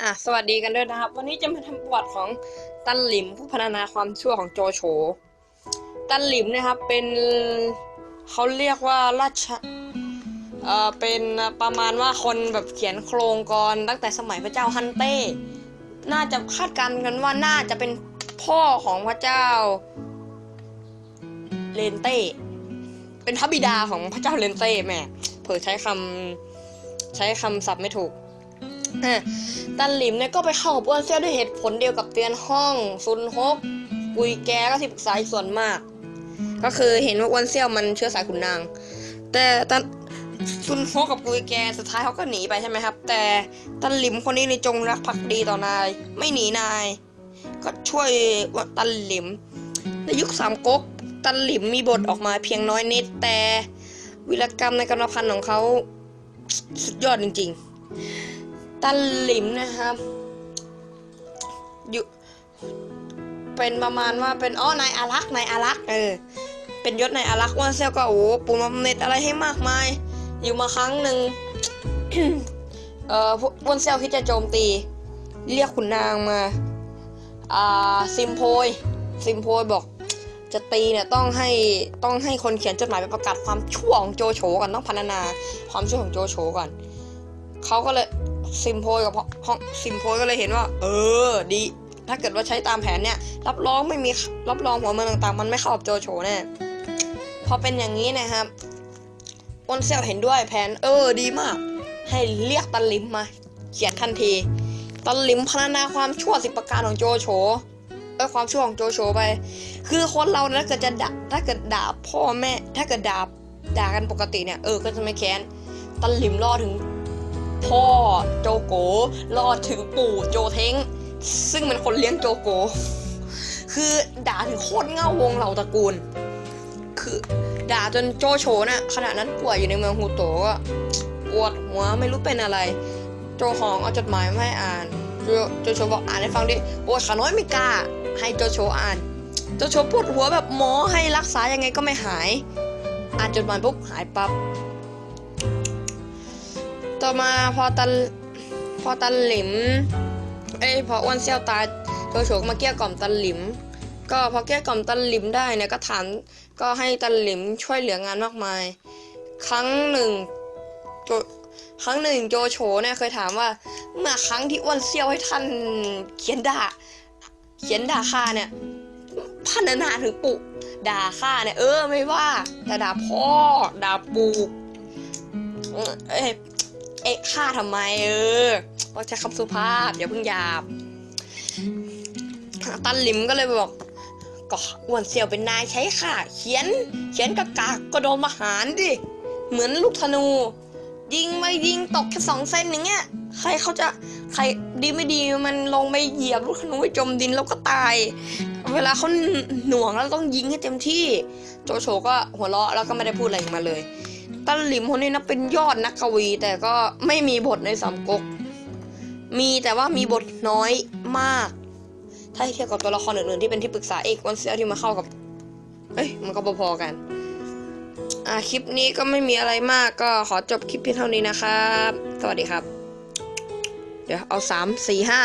อะสวัสดีกันด้วยนะครับ วันนี้จะมาทำประวัติของตันหลิมผู้พัฒนาความชั่วของโจโฉตันหลิมนะครับเป็นเขาเรียกว่าราชเอ่อเป็นประมาณว่าคนแบบเขียนโครงกรตั้งแต่สมัยพระเจ้าฮันเต้ น่าจะคาดการณ์กันว่าน่าจะเป็นพ่อของพระเจ้าเลนเต้ เป็นพระบิดาของพระเจ้าเลนเต้แม่เผยใช้คำใช้คำศัพท์ไม่ถูก ตันหลิมเนี่ยก็ไปเข้ากับอ้วนเซี่ยด้วยเหตุผลเดียวกับเตียนห้องซุนฮกกุยแกก็ที่ปรึกษาส่วนมาก ก็คือเห็นว่าอ้วนเซี่ยวมันเชื้อสายขุนนาง แต่ตันซุนฮกกับกุยแกสุดท้ายเขาก็หนีไปใช่ไหมครับ แต่ตันหลิมคนนี้ในจงรักภักดีต่อนาย ไม่หนีนาย ก็ช่วยตันหลิมในยุคสามก๊กตันหลิมมีบทออกมาเพียงน้อยนิดแต่วิรกรรมในกรรมพันธ์ของเขาสุดยอดจริง ๆ ตันหลิมนะครับ อยู่ เป็นประมาณว่าเป็น อ๋อ นายอารักษ์นายอารักษ์เออ เป็นยศนายอารักษ์อ้วนเซี่ยวก็โอ้ปูนบำเหน็จอะไรให้มากมาย อยู่มาครั้งหนึ่งเอ่อวกอ้วนเซี่ยวคิดจะโจมตี เรียกขุนนางมา อ่า ซิมโพย ซิมโพยบอกจะตีเนี่ยต้องให้ต้องให้คนเขียนจดหมายไปประกาศความชั่วของโจโฉก่อนต้องพัฒนาความชั่วของโจโฉก่อนเขาก็เลย ซิมโพยกับห้องซิมโพยก็เลยเห็นว่า เออ ดี ถ้าเกิดว่าใช้ตามแผนเนี่ย รับรองไม่มีรับรองหัวเมืองต่างๆ มันไม่เข้ากับโจโฉแน่พอเป็นอย่างนี้นะครับอ้วนเซียวเห็นด้วยแผน เออ ดีมาก ให้เรียกตันลิมมา เขียนทันที ตันลิมพัฒนาความชั่วสิบประการของโจโฉเออความชั่วของโจโฉไป คือคนเรานะถ้าเกิดจะด่าถ้าเกิดด่าพ่อแม่ ถ้าเกิดด่าด่ากันปกติเนี่ย เออ ก็จะไม่แค้น ตันลิมรอถึง พ่อโจโกรอดถึงปู่โจเทงซึ่งเป็นคนเลี้ยงโจโก คือด่าถึงโคตรเง่าวงเหล่าตระกูล คือด่าจนโจโฉน่ะขณะนั้นป่วยอยู่ในเมืองฮูโตก็ปวดหัวไม่รู้เป็นอะไร โจหองเอาจดหมายมาให้อ่านโจโจโฉบอกอ่านให้ฟังดิโอ้ยขาน้อยไม่กล้า ให้โจโฉอ่าน โจโฉปวดหัวแบบหมอให้รักษายังไงก็ไม่หาย อ่านจดหมายปุ๊บหายปั๊บ ต่อมาพอตันพอตันหลิม เอ้ยพออ้วนเซี่ยวตายโจโฉกมาเกี้ยกล่อมตันหลิม ก็พอเกี้ยกล่อมตันหลิมได้เนี่ยก็ถามก็ให้ตันหลิมช่วยเหลืองานมากมาย ครั้งหนึ่งโจครั้งหนึ่งโจโฉเนี่ยเคยถามว่า เมื่อครั้งที่อ้วนเซี่ยวให้ท่านเขียนด่า เขียนด่าข้าเนี่ยพันนาถึงปุด่าข้าเนี่ยเออไม่ว่า แต่ด่าพ่อด่าปู่เออ เอ๊ะฆ่าทำไมเออเราใช้คำสุภาพอย่าเพิ่งหยาบตันลิมก็เลยบอกก็อ้วนเสี่ยวเป็นนายใช้ข่าเขียน เขียนกากากก็โดนมหารดิ เหมือนลูกธนู ยิงไม่ยิงตกแค่สองเส้นอย่างเงี้ย ใครเขาจะใครดีไม่ดีมันลงไปเหยียบลูกธนูไปจมดินแล้วก็ตาย เวลาเขาหน่วงแล้วต้องยิงให้เต็มที่ โจโฉก็หัวเราะแล้วก็ไม่ได้พูดอะไรมาเลย ตันหลิมคนนี้นะเป็นยอดนักกวี แต่ก็ไม่มีบทในสามก๊กมีแต่ว่ามีบทน้อยมาก ถ้าเทียบกับตัวละครอื่นๆที่เป็นที่ปรึกษาเอกวันเซียที่มาเข้ากับเอ้ยมันก็พอๆกัน อ่าคลิปนี้ก็ไม่มีอะไรมากก็ขอจบคลิปเพียงเท่านี้นะครับ สวัสดีครับ เดี๋ยวเอาสามสี่ห้า